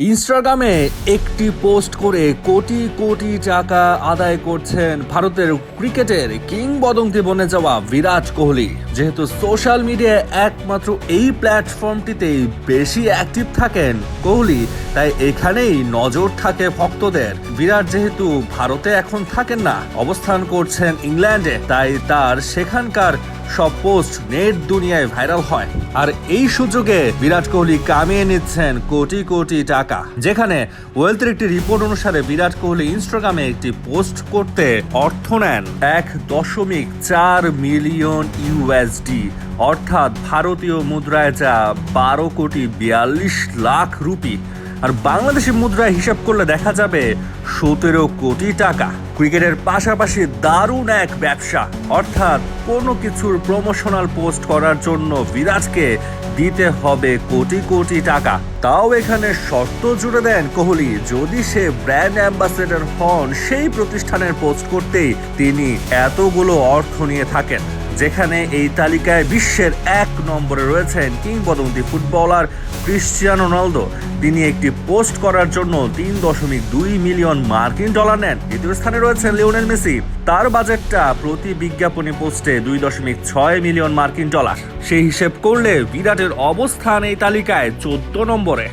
ইনস্টাগ্রামে একটি পোস্ট করে কোটি কোটি টাকা আদায় করছেন ভারতের ক্রিকেটের কিংবদন্তি বনে যাওয়া বিরাট কোহলি। যেহেতু সোশ্যাল মিডিয়ায় একমাত্র এই প্ল্যাটফর্মটিতেই বেশি অ্যাক্টিভ থাকেন কোহলি, তাই এখানেই নজর থাকে ভক্তদের। বিরাট যেহেতু ভারতে এখন থাকেন না, অবস্থান করছেন ইংল্যান্ডে, তাই তার সেখানকার সব পোস্ট নেট দুনিয়ায় ভাইরাল হয়। আর এই সুযোগে বিরাট কোহলি কামিয়ে নিচ্ছেন কোটি কোটি টাকা যেখানে ওয়েলথের একটি রিপোর্ট অনুসারে বিরাট কোহলি ইনস্টাগ্রামে একটি পোস্ট করতে অর্থ নেন এক দশমিক চার মিলিয়ন ইউএসডি, অর্থাৎ ভারতীয় মুদ্রায় যা বারো কোটি বিয়াল্লিশ লাখ রুপি। আর বাংলাদেশি মুদ্রায় হিসাব করলে দেখা যাবে সতেরো কোটি টাকা। ক্রিকেটের পাশাপাশি দারুণ এক ব্যবসা, অর্থাৎ কোনো কিছুর প্রমোশনাল পোস্ট করার জন্য বিরাটকে দিতে হবে কোটি কোটি টাকা। তাও এখানে শর্ত জুড়ে দেন কোহলি, যদি সে ব্র্যান্ড অ্যাম্বাসেডর হন, সেই প্রতিষ্ঠানের পোস্ট করতেই তিনি এতগুলো অর্থ নিয়ে থাকেন। যেখানে এই তালিকায় বিশ্বের এক নম্বরে রয়েছেন কিংবদন্তি ফুটবলার ক্রিশ্চিয়ানো রোনালদো। তিনি একটি পোস্ট করার জন্য তিন দশমিক দুই মিলিয়ন মার্কিন ডলার নেন। দ্বিতীয় স্থানে রয়েছেন লিওনেল মেসি। তার বাজেটটা প্রতি বিজ্ঞাপনী পোস্টে দুই দশমিক ছয় মিলিয়ন মার্কিন ডলার। সেই হিসেব করলে বিরাটের অবস্থান এই তালিকায় চোদ্দ নম্বরে।